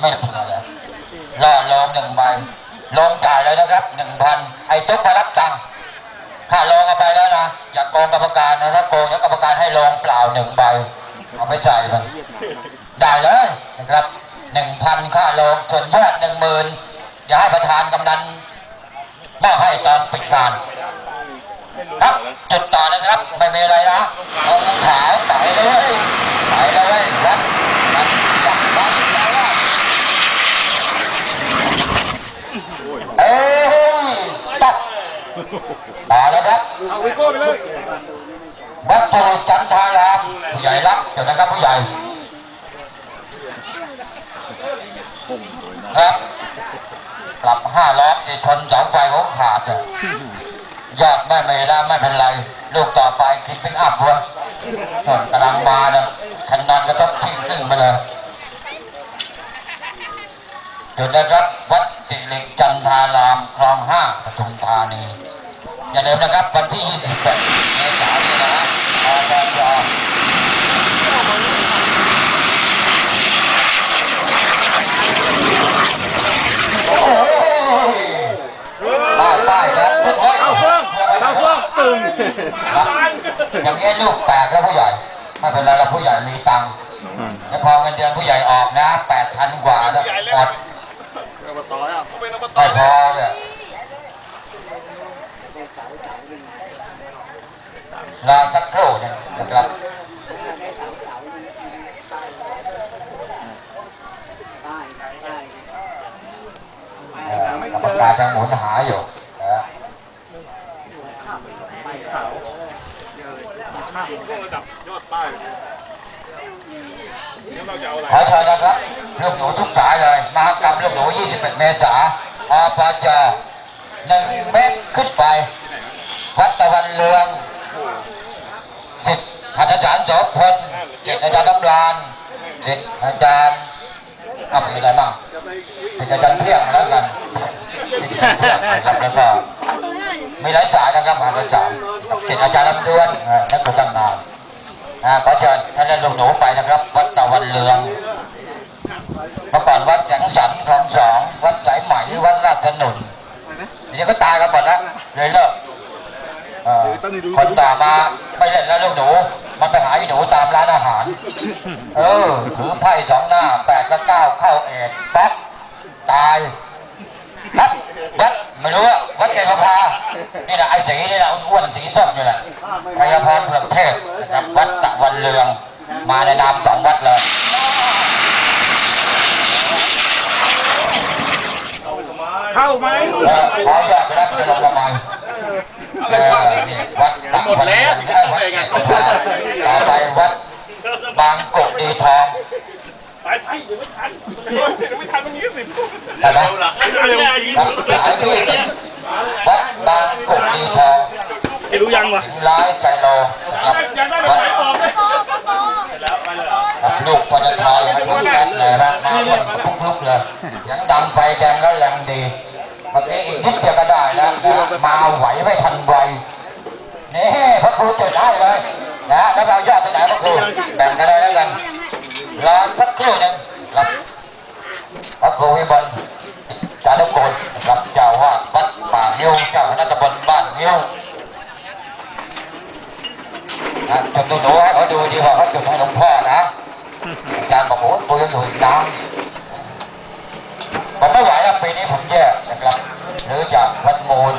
ไม่ได้พูดอะไรล่อลงหนึ่งใบลงจ่ายเลยนะครับหนึ่งพันไอ้ตุ๊กมารับตังค์ถ้าลองเอาไปแล้วนะอย่าโกงกรรมการนะถ้าโกงแล้วกรรมการให้ลองเปล่าหนึ่งใบเอาไปใส่มันได้เลยนะครับหนึ่งพันค่าลองส่วนยอดหนึ่งหมื่นอย่าให้ประธานกำนันมอบให้ตอนปิดงานครับจุดต่อนะครับไม่มีอะไรนะเอาขาวไปเลยไปเลยวัดวัดจับวัดไปว่า เอ้ยตัดต่อเลยครับเอาวิโก้ไปเลยวัดตุรุจันทารามผู้ใหญ่รักเดี๋ยวนะครับผู้ใหญ่ครับปรับห้าล้อที่ชนเสาไฟเขาขาดเนี่ยยอดแม่เมได้ไม่เป็นไร ลูกต่อไปคิดเป็นอัพวะส่วนกำลังมาเนี่ยคันนอนก็ต้องทิ้งตึ้งไปเลยเดี๋ยวนะครับวัด ติลิงจันทารามคลองห้าปทุมธานี อย่าลืมนะครับวันที่ 28เมษายนนี้นะฮะอบจโอ้ยป้ายป้ายนะขึ้นไว้เอาเฟืองเอาเฟืองตื่นอย่างนี้ลูกแตกแล้วผู้ใหญ่ไม่เป็นไรเราผู้ใหญ่มีตังค์แล้วพอเงินเดือนผู้ใหญ่ออกนะแปดพันกว่าแล้วหมด พอเนี่ยรอสักครู่หนึงนะครับเอ่อกรรมการยังหมุนหาอยู่นะก็ระดับยอดป้ายเดี๋ยวเราจะเอาอะไรขอเชิญนะครับลูกหนูทุกสายเลยมหกรรมลูกหนู 21 เมษา อปาจอหนึ่งเมตรขึ้นไป วัดตะวันเรืองสิทธิ์อาจารย์โสพลสิทธิ์อาจารย์น้ำรานสิทธิ์อาจารย์เอามีอะไรบ้างสิทธิ์อาจารย์เที่ยงแล้วกันสิทธิ์อาจารย์เที่ยงนะครับแล้วก็มีหลายสายนะครับอาจารย์สิทธิ์อาจารย์ลำดวนนักกุญตั้งนานขอเชิญท่านลูกหนูไปนะครับ วัดตะวันเรือง เมื่อก่อนวัดแสงสันคลองสองวัดสายไหมวัดราชถนนเดี๋ยว ก็ตายกันหมดแล้วเลยเลิกเอ่อคนต่อมาไม่เล่นแล้วลูกหนู มันไปหาไอ้หนูตามร้านอาหาร เออ ถือไพ่สองหน้าแปดกับเก้าเข้าเอ็ดป๊อกตายวัดวัดไม่รู้ว่าวัดเกศพานี่แหละไอ้สีนี่แหละอ้วนๆสีส้มอยู่แหละไทยพรเผือกเทพนะครับวัดตะวันเรือง มาในนามสองวัดเลย เข้าไหมเออขออยากไปรับไปลงทำไมเออนี่วัดตักหมดแล้วเออวัดเกศต่อไปวัดบางกอกดีทองไปไปเดี๋ยวไม่ทันเดี๋ยวไม่ทันมันยี่สิบได้ไหมเร็วครับหลายที่วัดบางกอกดีทองไอ้รู้ยังวะถึงร้ายใจโลนะครับยังได้วัดไหมบอกเลยครับลูกปตทอย่างทุกท่านเลยนะมาวันทุกลุกเลยเสียงดังไฟแดงแล้วแรงดี เมื่อกี้อีกนิดเดียวก็ได้แล้วนะมาไหวไม่ทันไวนี่พระครูจดให้เลยนะแล้วเรายอดไปไหนพระครูแบ่งกันเลยแล้วกันรอสักครู่หนึ่งครับพระครูวิบลจารุโกลนะครับเจ้าว่าวัดป่านิ้วเจ้าคณะตำบลบ้านนิ้วนะจดหนูๆให้ มูล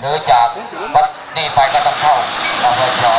หรือจากบัตรนี่ไปก็ต้องเข้าอำเภอจอ